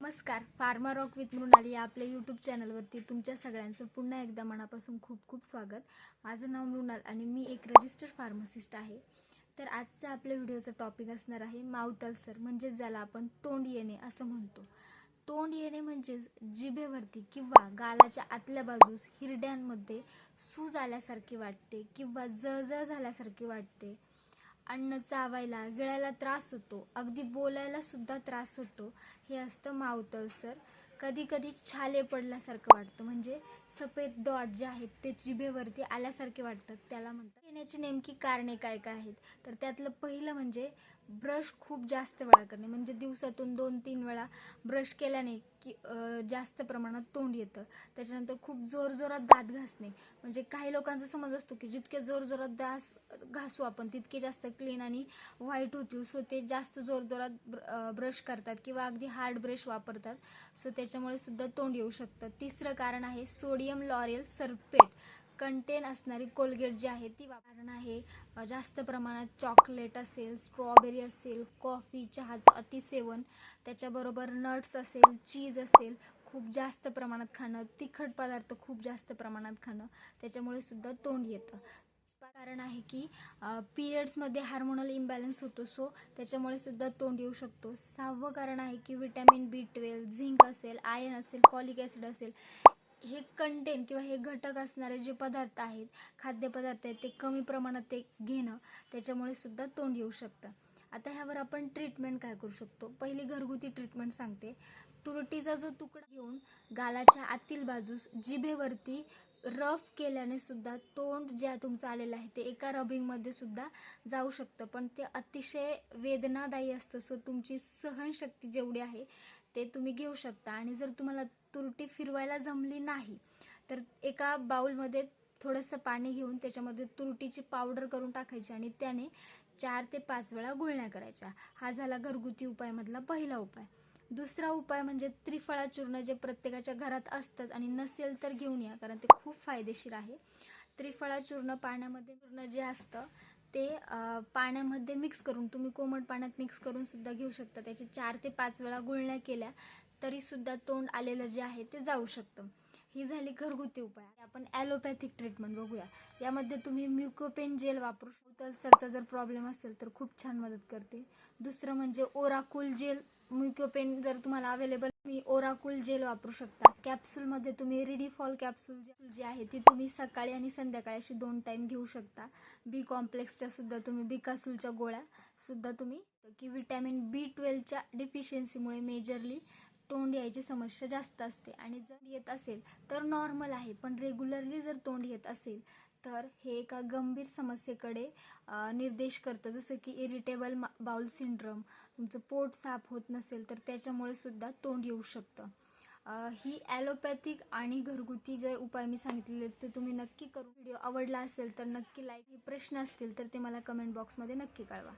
नमस्कार pharma rock with Mrunali या आपल्या यूट्यूब चॅनलवरती तुमच्या सगळ्यांचं पुन्हा एकदा मनापासून खूप खूप स्वागत. माझं नाव मृणाल आणि मी एक रजिस्टर्ड फार्मासिस्ट आहे. तर आजचा आपल्या व्हिडिओचा टॉपिक असणार आहे मावतलसर म्हणजेच ज्याला आपण तोंड येणे असं म्हणतो. तोंड येणे म्हणजेच जिभेवरती किंवा गालाच्या आतल्या बाजूस हिरड्यांमध्ये सूज आल्यासारखी वाटते किंवा जळजळ झाल्यासारखी वाटते. अन्न चावायला गिळायला त्रास होतो. अगदी बोलायला सुद्धा त्रास होतो. हे असतं मावतळसर कधी कधी छाले पडल्यासारखं वाटतं. म्हणजे सफेद डॉट जे आहेत ते जिभेवरती आल्यासारखे वाटतात. त्याला म्हणतात येण्याची नेमकी कारणे काय काय आहेत? तर त्यातलं पहिलं म्हणजे ब्रश खूप जास्त वेळा करणे. म्हणजे दिवसातून दोन तीन वेळा ब्रश केल्याने की जास्त प्रमाणात तोंड येतं. त्याच्यानंतर खूप जोरजोरात दात घासणे. म्हणजे काही लोकांचा समज असतो की जितके जोरजोरात दास घासू आपण तितके जास्त क्लीन आणि व्हाईट होतील. सो ते जास्त जोरजोरात ब्रश करतात किंवा अगदी हार्ड ब्रश वापरतात. सो त्याच्यामुळे सुद्धा तोंड येऊ शकतं. तिसरं कारण आहे सोडियम लॉरेल सरपेट कंटेन असणारी कोलगेट जी आहे ती कारण आहे. जास्त प्रमाणात चॉकलेट असेल स्ट्रॉबेरी असेल कॉफी चहाचं अतिसेवन त्याच्याबरोबर नट्स असेल चीज असेल खूप जास्त प्रमाणात खाणं तिखट पदार्थ खूप जास्त प्रमाणात खाणं त्याच्यामुळे सुद्धा तोंड येतं. कारण आहे की पिरियड्समध्ये हार्मोनल इम्बॅलन्स होतो सो त्याच्यामुळे सुद्धा तोंड येऊ शकतो. सहावं कारण आहे की विटॅमिन बी ट्वेल्व झिंक असेल आयर्न असेल फॉलिक ॲसिड असेल हे कंटेंट किंवा हे घटक असणारे जे पदार्थ आहेत खाद्यपदार्थ आहेत ते कमी प्रमाणात ते घेणं त्याच्यामुळे सुद्धा तोंड येऊ शकतं. आता ह्यावर आपण ट्रीटमेंट काय करू शकतो? पहिली घरगुती ट्रीटमेंट सांगते. तुरटीचा जो तुकडा घेऊन गालाच्या आतील बाजूस जिभेवरती रफ केल्याने सुद्धा तोंड जे तुमचं आलेलं आहे ते एका रबिंगमध्ये सुद्धा जाऊ शकतं. पण ते अतिशय वेदनादायी असतं. सो तुमची सहनशक्ती जेवढी आहे ते तुम्ही घेऊ शकता. आणि जर तुम्हाला तुरटी फिरवायला जमली नाही. तर एका बाऊलमध्ये थोडंसं पाणी घेऊन त्याच्यामध्ये तुरटीची पावडर करून टाकायची आणि त्याने चार ते पाच वेळा गुळण्या करायच्या. हा झाला घरगुती उपायमधला पहिला उपाय. दुसरा उपाय म्हणजे त्रिफळा चूर्ण जे प्रत्येकाच्या घरात असतंच आणि नसेल तर घेऊन या कारण ते खूप फायदेशीर आहे. त्रिफळा चूर्ण पाण्यामध्ये चूर्ण जे असतं ते पाण्यामध्ये मिक्स करून तुम्ही कोमट पाण्यात मिक्स करून सुद्धा घेऊ शकता. त्याचे चार ते पाच वेळा गुळण्या केल्या तरीसुद्धा तोंड आलेलं जे आहे ते जाऊ शकतं. ही झाली घरगुती उपाय. आपण ॲलोपॅथिक ट्रीटमेंट बघूया. यामध्ये तुम्ही म्युकोपेन जेल वापरू शकतो. अल्सरचा जर प्रॉब्लेम असेल तर खूप छान मदत करते. दुसरं म्हणजे ओराकूल जेल म्युकोपेन जर तुम्हाला अवेलेबल तुम्ही ओराकूल जेल वापरू शकता. कॅप्सूलमध्ये तुम्ही रिडीफॉल कॅप्सूल जे- जी आहे ती तुम्ही सकाळी आणि संध्याकाळी अशी दोन टाईम घेऊ शकता. बी कॉम्प्लेक्सच्या सुद्धा तुम्ही बिकासूलच्या गोळ्या सुद्धा तुम्ही की विटॅमिन बी ट्वेल्वच्या डिफिशियन्सीमुळे मेजरली तोंड यायची समस्या जास्त असते आणि जर येत असेल तर नॉर्मल आहे पण रेग्युलरली जर तोंड येत असेल तर हे एका गंभीर समस्येकडे निर्देश करतं. जसं की इरिटेबल बाउल सिंड्रम तुमचं पोट साफ होत नसेल तर त्याच्यामुळे सुद्धा तोंड येऊ शकतं. ही ॲलोपॅथिक आणि घरगुती जे उपाय मी सांगितलेले ते तुम्ही नक्की करू. व्हिडिओ आवडला असेल तर नक्की लाईक हे प्रश्न असतील तर ते मला कमेंट बॉक्समध्ये नक्की कळवा.